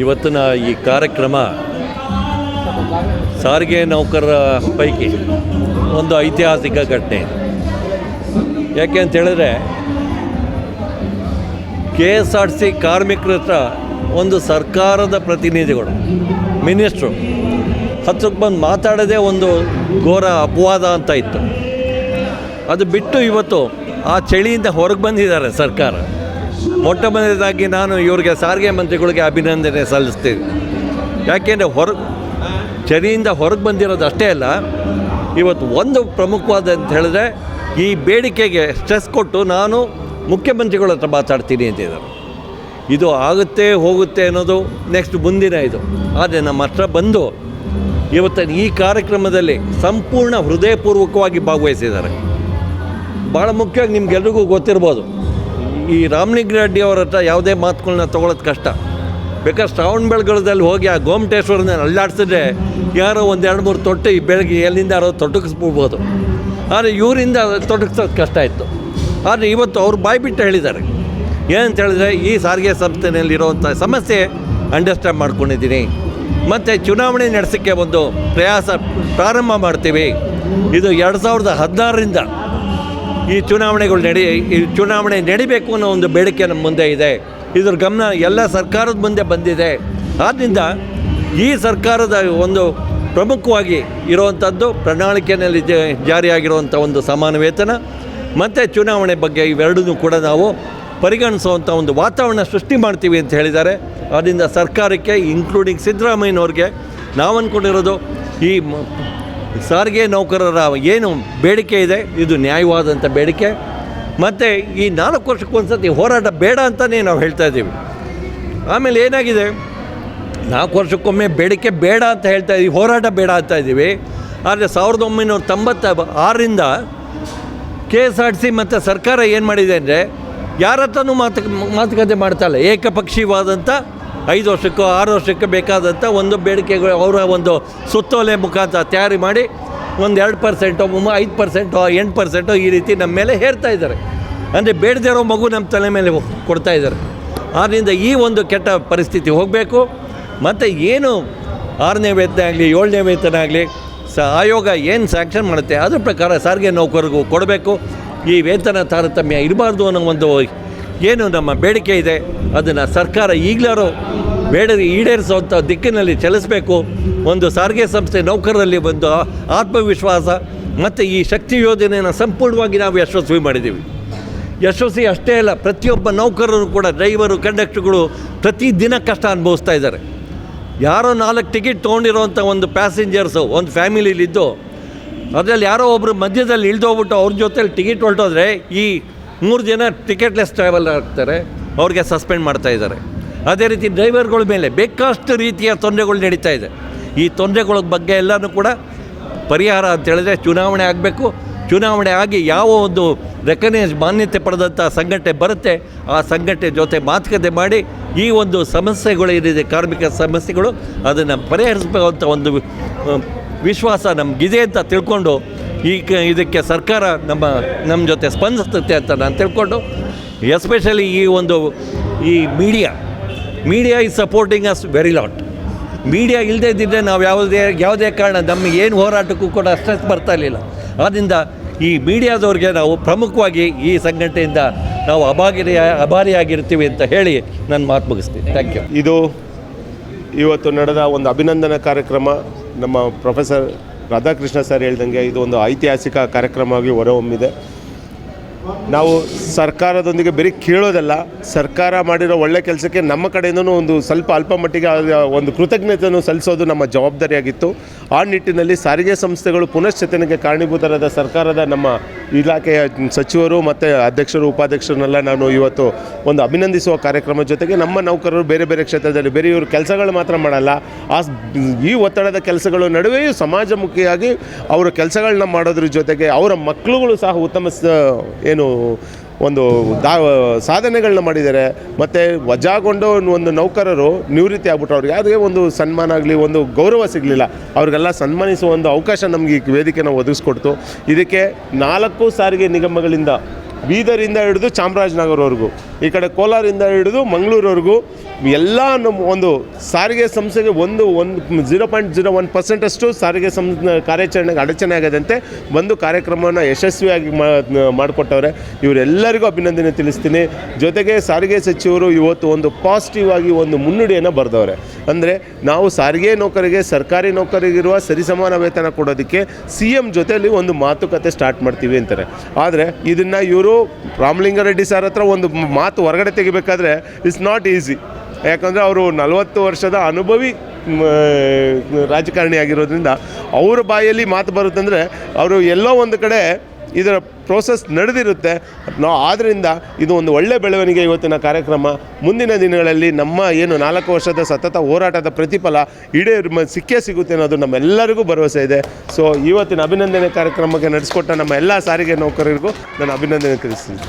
ಇವತ್ತಿನ ಈ ಕಾರ್ಯಕ್ರಮ ಸಾರಿಗೆ ನೌಕರರ ಪೈಕಿ ಒಂದು ಐತಿಹಾಸಿಕ ಘಟನೆ. ಯಾಕೆ ಅಂತ ಹೇಳಿದ್ರೆ ಕೆ ಎಸ್ ಆರ್ ಸಿ ಕಾರ್ಮಿಕರ ಹತ್ರ ಒಂದು ಸರ್ಕಾರದ ಪ್ರತಿನಿಧಿಗಳು, ಮಿನಿಸ್ಟ್ರು ಹತ್ರಕ್ಕೆ ಬಂದು ಮಾತಾಡೋದೇ ಒಂದು ಘೋರ ಅಪವಾದ ಅಂತ ಇತ್ತು. ಅದು ಬಿಟ್ಟು ಇವತ್ತು ಆ ಚಳಿಯಿಂದ ಹೊರಗೆ ಬಂದಿದ್ದಾರೆ ಸರ್ಕಾರ. ಮೊಟ್ಟ ಮೊದಲನೇದಾಗಿ ನಾನು ಇವರಿಗೆ ಸಾರಿಗೆ ಮಂತ್ರಿಗಳಿಗೆ ಅಭಿನಂದನೆ ಸಲ್ಲಿಸ್ತೀನಿ. ಯಾಕೆಂದರೆ ಹೊರ ಚರಿಯಿಂದ ಹೊರಗೆ ಬಂದಿರೋದು ಅಷ್ಟೇ ಅಲ್ಲ, ಇವತ್ತು ಒಂದು ಪ್ರಮುಖವಾದ ಅಂತ ಹೇಳಿದ್ರೆ ಈ ಬೇಡಿಕೆಗೆ ಸ್ಟ್ರೆಸ್ ಕೊಟ್ಟು ನಾನು ಮುಖ್ಯಮಂತ್ರಿಗಳ ಹತ್ರ ಮಾತಾಡ್ತೀನಿ ಅಂತಿದ್ದಾರೆ ಇದು ಆಗುತ್ತೆ, ಹೋಗುತ್ತೆ ಅನ್ನೋದು ನೆಕ್ಸ್ಟ್ ಮುಂದಿನ ಇದು. ಆದರೆ ನಮ್ಮ ಹತ್ರ ಬಂದು ಇವತ್ತು ಈ ಕಾರ್ಯಕ್ರಮದಲ್ಲಿ ಸಂಪೂರ್ಣ ಹೃದಯಪೂರ್ವಕವಾಗಿ ಭಾಗವಹಿಸಿದ್ದಾರೆ. ಭಾಳ ಮುಖ್ಯವಾಗಿ ನಿಮ್ಗೆಲ್ರಿಗೂ ಗೊತ್ತಿರ್ಬೋದು. ಈ ರಾಮಲಿಂಗ ರೆಡ್ಡಿ ಅವ್ರ ಹತ್ರ ಯಾವುದೇ ಮಾತುಗಳನ್ನ ತೊಗೊಳೋದು ಕಷ್ಟ. ಬೇಕಾದ್ರೆ ಶ್ರಾವಣ ಬೆಳಗೊಳದಲ್ಲಿ ಹೋಗಿ ಆ ಗೋಮಟೇಶ್ವರನ ಅಲ್ಲಾಡ್ಸಿದ್ರೆ ಯಾರೋ ಒಂದು ಎರಡು ಮೂರು ತೊಟ್ಟು ಈ ಬೆಳಗ್ಗೆ ಎಲ್ಲಿಂದ ಯಾರೋ ತೊಟಗಿಸ್ಬಿಡ್ಬೋದು ಆದರೆ ಇವರಿಂದ ತೊಡಗಿಸೋದು ಕಷ್ಟ ಇತ್ತು. ಆದರೆ ಇವತ್ತು ಅವ್ರು ಬಾಯ್ಬಿಟ್ಟು ಹೇಳಿದ್ದಾರೆ. ಏನಂತ ಹೇಳಿದ್ರೆ ಈ ಸಾರಿಗೆ ಸಂಸ್ಥೆಯಲ್ಲಿರುವಂಥ ಸಮಸ್ಯೆ ಅಂಡರ್ಸ್ಟ್ಯಾಂಡ್ ಮಾಡ್ಕೊಂಡಿದ್ದೀನಿ. ಮತ್ತು ಚುನಾವಣೆ ನಡೆಸೋಕ್ಕೆ ಒಂದು ಪ್ರಯಾಸ ಪ್ರಾರಂಭ ಮಾಡ್ತೀವಿ. ಇದು ಎರಡು ಸಾವಿರದ ಹದಿನಾರರಿಂದ ಈ ಚುನಾವಣೆಗಳು ನಡಿ, ಈ ಚುನಾವಣೆ ನಡಿಬೇಕು ಅನ್ನೋ ಒಂದು ಬೇಡಿಕೆ ನಮ್ಮ ಮುಂದೆ ಇದೆ. ಇದ್ರ ಗಮನ ಎಲ್ಲ ಸರ್ಕಾರದ ಮುಂದೆ ಬಂದಿದೆ. ಆದ್ದರಿಂದ ಈ ಸರ್ಕಾರದ ಒಂದು ಪ್ರಮುಖವಾಗಿ ಇರುವಂಥದ್ದು ಪ್ರಣಾಳಿಕೆಯಲ್ಲಿ ಜಾರಿಯಾಗಿರುವಂಥ ಒಂದು ಸಮಾನ ವೇತನ ಮತ್ತು ಚುನಾವಣೆ ಬಗ್ಗೆ ಇವೆರಡನ್ನೂ ಕೂಡ ನಾವು ಪರಿಗಣಿಸುವಂಥ ಒಂದು ವಾತಾವರಣ ಸೃಷ್ಟಿ ಮಾಡ್ತೀವಿ ಅಂತ ಹೇಳಿದ್ದಾರೆ. ಆದ್ದರಿಂದ ಸರ್ಕಾರಕ್ಕೆ ಇನ್ಕ್ಲೂಡಿಂಗ್ ಸಿದ್ದರಾಮಯ್ಯನವ್ರಿಗೆ ನಾವು ಅಂದ್ಕೊಂಡಿರೋದು ಈ ಸಾರಿಗೆ ನೌಕರರ ಏನು ಬೇಡಿಕೆ ಇದೆ? ಇದು ನ್ಯಾಯವಾದಂಥ ಬೇಡಿಕೆ. ಮತ್ತು ಈ ನಾಲ್ಕು ವರ್ಷಕ್ಕೊಂದ್ಸತಿ ಹೋರಾಟ ಬೇಡ ಅಂತಲೇ ನಾವು ಹೇಳ್ತಾ ಇದ್ದೀವಿ. ಆಮೇಲೆ ಏನಾಗಿದೆ? ನಾಲ್ಕು ವರ್ಷಕ್ಕೊಮ್ಮೆ ಬೇಡಿಕೆ ಬೇಡ ಅಂತ ಹೇಳ್ತಾ ಇದ್ದೀವಿ, ಹೋರಾಟ ಬೇಡ ಅಂತ ಇದ್ದೀವಿ. ಆದರೆ ಸಾವಿರದ ಒಂಬೈನೂರ ತೊಂಬತ್ತ ಆರರಿಂದ ಕೆ ಎಸ್ ಆರ್ ಸಿ ಮತ್ತು ಸರ್ಕಾರ ಏನು ಮಾಡಿದೆ ಅಂದರೆ ಯಾರ ಹತ್ರನೂ ಮಾತು ಮಾತುಕತೆ ಮಾಡ್ತಾ ಇಲ್ಲ. ಏಕಪಕ್ಷೀಯವಾದಂಥ ಐದು ವರ್ಷಕ್ಕೋ ಆರು ವರ್ಷಕ್ಕೆ ಬೇಕಾದಂಥ ಒಂದು ಬೇಡಿಕೆಗಳು ಅವರ ಒಂದು ಸುತ್ತೋಲೆ ಮುಖಾಂತರ ತಯಾರಿ ಮಾಡಿ ಒಂದು ಎರಡು ಪರ್ಸೆಂಟೋ ಐದು ಪರ್ಸೆಂಟೋ, ಎಂಟು ಪರ್ಸೆಂಟೋ ಈ ರೀತಿ ನಮ್ಮ ಮೇಲೆ ಹೇರ್ತಾ ಇದ್ದಾರೆ. ಅಂದರೆ ಬೇಡದಿರೋ ಮಗು ನಮ್ಮ ತಲೆ ಮೇಲೆ ಕೊಡ್ತಾ ಇದ್ದಾರೆ. ಆದ್ದರಿಂದ ಈ ಒಂದು ಕೆಟ್ಟ ಪರಿಸ್ಥಿತಿ ಹೋಗಬೇಕು. ಮತ್ತು ಏನು ಆರನೇ ವೇತನ ಆಗಲಿ, ಏಳನೇ ವೇತನ ಆಗಲಿ, ಸ ಆಯೋಗ ಏನು ಸ್ಯಾಂಕ್ಷನ್ ಮಾಡುತ್ತೆ, ಅದ್ರ ಪ್ರಕಾರ ಸಾರಿಗೆ ನೌಕರರಿಗೂ ಕೊಡಬೇಕು. ಈ ವೇತನ ತಾರತಮ್ಯ ಇರಬಾರ್ದು ಅನ್ನೋ ಒಂದು ಏನು ನಮ್ಮ ಬೇಡಿಕೆ ಇದೆ, ಅದನ್ನು ಸರ್ಕಾರ ಈಗಲಾರು ಬೇಡ ಈಡೇರಿಸುವಂಥ ದಿಕ್ಕಿನಲ್ಲಿ ಚಲಿಸಬೇಕು. ಒಂದು ಸಾರಿಗೆ ಸಂಸ್ಥೆ ನೌಕರರಲ್ಲಿ ಒಂದು ಆತ್ಮವಿಶ್ವಾಸ, ಮತ್ತು ಈ ಶಕ್ತಿ ಯೋಜನೆಯನ್ನು ಸಂಪೂರ್ಣವಾಗಿ ನಾವು ಯಶಸ್ವಿ ಮಾಡಿದ್ದೀವಿ. ಯಶಸ್ವಿ ಅಷ್ಟೇ ಅಲ್ಲ, ಪ್ರತಿಯೊಬ್ಬ ನೌಕರರು ಕೂಡ, ಡ್ರೈವರು, ಕಂಡಕ್ಟರ್ಗಳು ಪ್ರತಿದಿನ ಕಷ್ಟ ಅನುಭವಿಸ್ತಾ ಇದ್ದಾರೆ. ಯಾರೋ ನಾಲ್ಕು ಟಿಕೆಟ್ ತೊಗೊಂಡಿರೋವಂಥ ಒಂದು ಪ್ಯಾಸೆಂಜರ್ಸು, ಒಂದು ಫ್ಯಾಮಿಲಿಲಿದ್ದು, ಅದರಲ್ಲಿ ಯಾರೋ ಒಬ್ಬರು ಮಧ್ಯದಲ್ಲಿ ಇಳಿದೋಗ್ಬಿಟ್ಟು ಅವ್ರ ಜೊತೆಲಿ ಟಿಕೆಟ್ ಹೊರಟೋದ್ರೆ ಈ ಮೂರು ಜನ ಟಿಕೆಟ್ಲೆಸ್ ಟ್ರಾವೆಲ್ ಆಗ್ತಾರೆ, ಅವ್ರಿಗೆ ಸಸ್ಪೆಂಡ್ ಮಾಡ್ತಾ ಇದ್ದಾರೆ. ಅದೇ ರೀತಿ ಡ್ರೈವರ್ಗಳ ಮೇಲೆ ಬೇಕಷ್ಟು ರೀತಿಯ ತೊಂದರೆಗಳು ನಡೀತಾ ಇದೆ. ಈ ತೊಂದರೆಗಳ ಬಗ್ಗೆ ಎಲ್ಲನೂ ಕೂಡ ಪರಿಹಾರ ಅಂತ ಹೇಳಿದ್ರೆ ಚುನಾವಣೆ ಆಗಬೇಕು. ಚುನಾವಣೆ ಆಗಿ ಯಾವ ಒಂದು ರೆಕಗ್ನೈಸ್ ಮಾನ್ಯತೆ ಪಡೆದಂಥ ಸಂಘಟನೆ ಬರುತ್ತೆ, ಆ ಸಂಘಟನೆ ಜೊತೆ ಮಾತುಕತೆ ಮಾಡಿ ಈ ಒಂದು ಸಮಸ್ಯೆಗಳು ಏನಿದೆ, ಕಾರ್ಮಿಕ ಸಮಸ್ಯೆಗಳು, ಅದನ್ನು ಪರಿಹರಿಸಬೇಕಂತ ಒಂದು ವಿಶ್ವಾಸ ನಮಗಿದೆ ಅಂತ ತಿಳ್ಕೊಂಡು ಈ ಕ ಇದಕ್ಕೆ ಸರ್ಕಾರ ನಮ್ಮ ನಮ್ಮ ಜೊತೆ ಸ್ಪಂದಿಸುತ್ತೆ ಅಂತ ನಾನು ತಿಳ್ಕೊಂಡು ಎಸ್ಪೆಷಲಿ ಈ ಒಂದು, ಈ media media is supporting us very lot media ಇಲ್ಲದೇ ಇದ್ದಿದ್ದರೆ ನಾವು ಯಾವುದೇ ಯಾವುದೇ ಕಾರಣ ನಮಗೆ ಏನು ಹೋರಾಟಕ್ಕೂ ಕೂಡ ಸ್ಟ್ರೆಸ್ ಬರ್ತಾ ಇರಲಿಲ್ಲ. ಆದ್ದರಿಂದ ಈ ಮೀಡಿಯಾದವ್ರಿಗೆ ನಾವು ಪ್ರಮುಖವಾಗಿ ಈ ಸಂಘಟನೆಯಿಂದ ನಾವು ಅಭಾಗಿರಿಯ ಅಭಾರಿಯಾಗಿರ್ತೀವಿ ಅಂತ ಹೇಳಿ ನಾನು ಮಾತು ಮುಗಿಸ್ತೀನಿ. ಥ್ಯಾಂಕ್ ಯು ಇದು ಇವತ್ತು ನಡೆದ ಒಂದು ಅಭಿನಂದನಾ ಕಾರ್ಯಕ್ರಮ ನಮ್ಮ ಪ್ರೊಫೆಸರ್ ರಾಧಾಕೃಷ್ಣ ಸರ್ ಹೇಳ್ದಂಗೆ ಇದು ಒಂದು ಐತಿಹಾಸಿಕ ಕಾರ್ಯಕ್ರಮವಾಗಿ ಹೊರಹೊಮ್ಮಿದೆ. ನಾವು ಸರ್ಕಾರದೊಂದಿಗೆ ಬರೀ ಕೇಳೋದಲ್ಲ, ಸರ್ಕಾರ ಮಾಡಿರೋ ಒಳ್ಳೆ ಕೆಲಸಕ್ಕೆ ನಮ್ಮ ಕಡೆಯಿಂದನೂ ಒಂದು ಸ್ವಲ್ಪ ಅಲ್ಪ ಮಟ್ಟಿಗೆ ಒಂದು ಕೃತಜ್ಞತೆಯನ್ನು ಸಲ್ಲಿಸೋದು ನಮ್ಮ ಜವಾಬ್ದಾರಿಯಾಗಿತ್ತು. ಆ ನಿಟ್ಟಿನಲ್ಲಿ ಸಾರಿಗೆ ಸಂಸ್ಥೆಗಳು ಪುನಶ್ಚೇತನಕ್ಕೆ ಕಾರಣೀಭೂತರಾದ ಸರ್ಕಾರದ ನಮ್ಮ ಇಲಾಖೆಯ ಸಚಿವರು ಮತ್ತು ಅಧ್ಯಕ್ಷರು, ಉಪಾಧ್ಯಕ್ಷರನ್ನೆಲ್ಲ ನಾನು ಇವತ್ತು ಒಂದು ಅಭಿನಂದಿಸುವ ಕಾರ್ಯಕ್ರಮ ಜೊತೆಗೆ ನಮ್ಮ ನೌಕರರು ಬೇರೆ ಬೇರೆ ಕ್ಷೇತ್ರದಲ್ಲಿ ಬೇರೆ ಇವರು ಕೆಲಸಗಳು ಮಾತ್ರ ಮಾಡಲ್ಲ. ಆ ಈ ಒತ್ತಡದ ಕೆಲಸಗಳ ನಡುವೆಯೂ ಸಮಾಜಮುಖಿಯಾಗಿ ಅವರ ಕೆಲಸಗಳನ್ನ ಮಾಡೋದ್ರ ಜೊತೆಗೆ ಅವರ ಮಕ್ಕಳುಗಳು ಸಹ ಉತ್ತಮ ಏನು ಒಂದು ದಾ ಸಾಧನೆಗಳನ್ನ ಮಾಡಿದ್ದಾರೆ. ಮತ್ತು ವಜಾಗೊಂಡು ಒಂದು ನೌಕರರು ನಿವೃತ್ತಿ ಆಗ್ಬಿಟ್ರು. ಅವ್ರಿಗೆ ಯಾವುದೇ ಒಂದು ಸನ್ಮಾನ ಆಗಲಿ, ಒಂದು ಗೌರವ ಸಿಗಲಿಲ್ಲ. ಅವ್ರಿಗೆಲ್ಲ ಸನ್ಮಾನಿಸುವ ಒಂದು ಅವಕಾಶ ನಮಗೆ ಈ ವೇದಿಕೆನ ಒದಗಿಸ್ಕೊಡ್ತು. ಇದಕ್ಕೆ ನಾಲ್ಕು ಸಾರಿಗೆ ನಿಗಮಗಳಿಂದ ಬೀದರಿಂದ ಹಿಡಿದು ಚಾಮರಾಜನಗರವರೆಗೂ. ಈ ಕಡೆ ಕೋಲಾರಿಂದ ಹಿಡಿದು ಮಂಗಳೂರವರೆಗೂ ಎಲ್ಲ ನಮ್ಮ ಒಂದು ಸಾರಿಗೆ ಸಂಸ್ಥೆಗೆ ಒಂದು ಒಂದು ಜೀರೋ ಪಾಯಿಂಟ್ ಜೀರೋ ಒನ್ ಪರ್ಸೆಂಟಷ್ಟು ಸಾರಿಗೆ ಸಂ, ಕಾರ್ಯಾಚರಣೆಗೆ ಅಡಚಣೆ ಆಗದಂತೆ ಒಂದು ಕಾರ್ಯಕ್ರಮವನ್ನು ಯಶಸ್ವಿಯಾಗಿ ಮಾಡಿಕೊಟ್ಟವ್ರೆ. ಇವರೆಲ್ಲರಿಗೂ ಅಭಿನಂದನೆ ತಿಳಿಸ್ತೀನಿ. ಜೊತೆಗೆ ಸಾರಿಗೆ ಸಚಿವರು ಇವತ್ತು ಒಂದು ಪಾಸಿಟಿವ್ ಆಗಿ ಒಂದು ಮುನ್ನುಡಿಯನ್ನು ಬರೆದವ್ರೆ. ಅಂದರೆ ನಾವು ಸಾರಿಗೆ ನೌಕರಿಗೆ, ಸರ್ಕಾರಿ ನೌಕರಿಗಿರುವ ಸರಿಸಮಾನ ವೇತನ ಕೊಡೋದಕ್ಕೆ ಸಿ ಎಂ ಜೊತೆಯಲ್ಲಿ ಒಂದು ಮಾತುಕತೆ ಸ್ಟಾರ್ಟ್ ಮಾಡ್ತೀವಿ ಅಂತಾರೆ. ಆದರೆ ಇದನ್ನು ಇವರು ರಾಮಲಿಂಗಾರೆಡ್ಡಿ ಸರ್ ಹತ್ರ ಒಂದು ಮಾತು ಹೊರಗಡೆ ತೆಗಿಬೇಕಾದ್ರೆ ಇಟ್ಸ್ ನಾಟ್ ಈಸಿ ಯಾಕಂದರೆ ಅವರು ನಲವತ್ತು ವರ್ಷದ ಅನುಭವಿ ರಾಜಕಾರಣಿ ಆಗಿರೋದ್ರಿಂದ ಅವ್ರ ಬಾಯಲ್ಲಿ ಮಾತು ಬರುತ್ತಂದರೆ ಅವರು ಎಲ್ಲೋ ಒಂದು ಕಡೆ ಇದರ ಪ್ರೋಸೆಸ್ ನಡೆದಿರುತ್ತೆ. ನಾವು ಆದ್ದರಿಂದ ಇದು ಒಂದು ಒಳ್ಳೆ ಬೆಳವಣಿಗೆ ಇವತ್ತಿನ ಕಾರ್ಯಕ್ರಮ. ಮುಂದಿನ ದಿನಗಳಲ್ಲಿ ನಮ್ಮ ಏನು ನಾಲ್ಕು ವರ್ಷದ ಸತತ ಹೋರಾಟದ ಪ್ರತಿಫಲ ಇಡೀ ಸಿಕ್ಕೇ ಸಿಗುತ್ತೆ ಅನ್ನೋದು ನಮ್ಮೆಲ್ಲರಿಗೂ ಭರವಸೆ ಇದೆ. ಸೊ ಇವತ್ತಿನ ಅಭಿನಂದನೆ ಕಾರ್ಯಕ್ರಮಕ್ಕೆ ನಡೆಸಿಕೊಟ್ಟ ನಮ್ಮ ಎಲ್ಲ ಸಾರಿಗೆ ನೌಕರರಿಗೂ ನಾನು ಅಭಿನಂದನೆ ತಿಳಿಸ್ತೀನಿ.